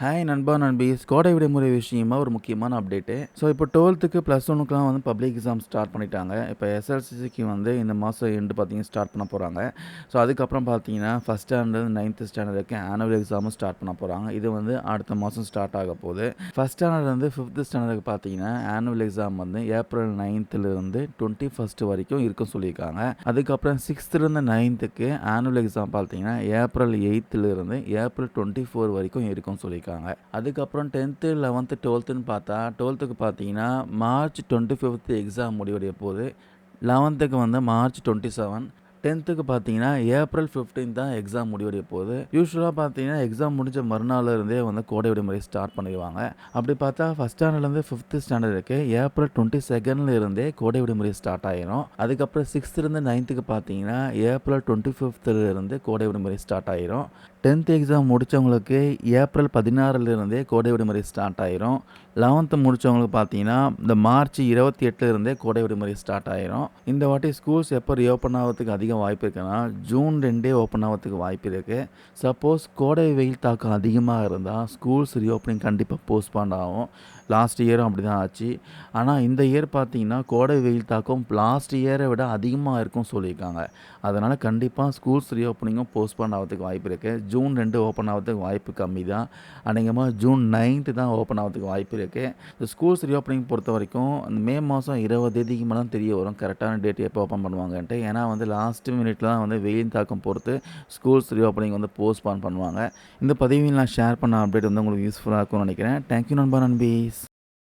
Hi நண்பா நண்பி. கோடை விடுமுறை விஷயமா ஒரு முக்கியமான அப்டேட்டு ஸோ இப்போ டுவெல்த்துக்கு ப்ளஸ் ஒனுக்குலாம் வந்து பப்ளிக் எக்ஸாம் ஸ்டார்ட் பண்ணிட்டாங்க. இப்போ எஸ்எல்சிசிக்கு வந்து இந்த மாதம் எண்டு பார்த்தீங்கன்னா ஸ்டார்ட் பண்ண போகிறாங்க ஸோ அதுக்கப்புறம் பார்த்தீங்கன்னா ஃபஸ்ட் ஸ்டாண்டர்ட் நைன்த்து ஸ்டாண்டர்டுக்கு ஆனுவல் எக்ஸாமும் ஸ்டார்ட் பண்ண போகிறாங்க இது வந்து அடுத்த மாதம் ஸ்டார்ட் ஆக போகுது. ஃபஸ்ட் ஸ்டாண்டர்ட் வந்து ஃபிஃப்த்து ஸ்டாண்டர்டுக்கு பார்த்தீங்கன்னா ஆனுவல் எக்ஸாம் வந்து ஏப்ரல் நைன்த்துலேருந்து டுவெண்ட்டி ஃபஸ்ட்டு வரைக்கும் இருக்கும் சொல்லியிருக்காங்க. அதுக்கப்புறம் சிக்ஸ்த்துலேருந்து நைன்த்துக்கு ஆனுவல் எக்ஸாம் பார்த்தீங்கன்னா ஏப்ரல் எயித்துலேருந்து ஏப்ரல் டுவெண்ட்டி ஃபோர் வரைக்கும் இருக்கும் சொல்லியிருக்காங்க. இருக்காங்க அதுக்கப்புறம் டென்த்து லெவன்த்து டுவெல்த்துன்னு பார்த்தா டுவெல்த்துக்கு பார்த்தீங்கன்னா மார்ச் டுவெண்ட்டி ஃபிஃப்த்து எக்ஸாம் முடிவடைய போது லெவன்த்துக்கு வந்து மார்ச் டுவெண்ட்டி செவன் டென்த்துக்கு பார்த்தீங்கன்னா ஏப்ரல் 15 தான் எக்ஸாம் முடிவடைய போகுது. யூஸ்வலாக பார்த்தீங்கன்னா எக்ஸாம் முடிஞ்ச மறுநாள்ல இருந்தே வந்து கோடை விடுமுறை ஸ்டார்ட் பண்ணிடுவாங்க. அப்படி பார்த்தா ஃபஸ்ட் ஸ்டாண்டர்ட்லேருந்து ஃபிஃப்த்து ஸ்டாண்டர்டுக்கு ஏப்ரல் டுவெண்ட்டி செகண்ட்ல இருந்தே கோடை விடுமுறை ஸ்டார்ட் ஆயிரும். அதுக்கப்புறம் சிக்ஸ்த்துலேருந்து நைன்த்துக்கு பார்த்தீங்கன்னா ஏப்ரல் டுவெண்ட்டி இருந்து கோடை விடுமுறை ஸ்டார்ட் ஆயிரும். டென்த் எக்ஸாம் முடித்தவங்களுக்கு ஏப்ரல் பதினாறுலேருந்தே கோடை விடுமுறை ஸ்டார்ட் ஆயிரும். லெவன்த்து முடித்தவங்களுக்கு பார்த்தீங்கன்னா இந்த மார்ச் இருபத்தி எட்டுலேருந்தே கோடை விடுமுறை ஸ்டார்ட் ஆயிரும். இந்த வாட்டி ஸ்கூல்ஸ் எப்போ ரீஓப்பன் ஆகிறதுக்கு அதிக வாய்ப்பு இருக்குன்னா ஜூன் ரெண்டே ஓப்பன் ஆகிறதுக்கு வாய்ப்பு இருக்குது சப்போஸ் கோடை வெயில் தாக்கம் அதிகமாக இருந்தால் ஸ்கூல்ஸ் ரீஓப்பனிங் கண்டிப்பாக போஸ்ட்பாண்ட் ஆகும். லாஸ்ட் இயரும் அப்படி தான் ஆச்சு. ஆனால் இந்த இயர் பார்த்தீங்கன்னா கோடை வெயில் தாக்கம் லாஸ்ட் இயரை விட அதிகமாக இருக்கும் சொல்லியிருக்காங்க. அதனால் கண்டிப்பாக ஸ்கூல்ஸ் ரீஓப்பனிங்கும் போஸ்ட்பாண்ட் ஆகிறதுக்கு வாய்ப்பு இருக்குது ஜூன் ரெண்டு ஓப்பன் ஆகிறதுக்கு வாய்ப்பு கம்மி தான் அநேகமாக ஜூன் நைன்த்து தான் ஓப்பன் ஆகிறதுக்கு வாய்ப்பு இருக்குது இந்த ஸ்கூல்ஸ் ரீஓப்பனிங் பொறுத்த வரைக்கும் மே மாதம் இருபது தேதிக்கு மேலே தெரிய வரும். கரெக்டான டேட் எப்போ ஓப்பன் பண்ணுவாங்கன்ட்டு. ஏன்னா வந்து லாஸ்ட் மினிட்ல தான் வந்து வெயில் தாக்கம் பொறுத்து ஸ்கூல்ஸ் ரீஓப்பனிங் வந்து போஸ்ட்பான் பண்ணுவாங்க. இந்த பதிவில் நான் ஷேர் பண்ண அப்டேட் வந்து உங்களுக்கு யூஸ்ஃபுல்லாக இருக்கும்னு நினைக்கிறேன். தேங்க்யூ நண்பா நண்பீஸ்.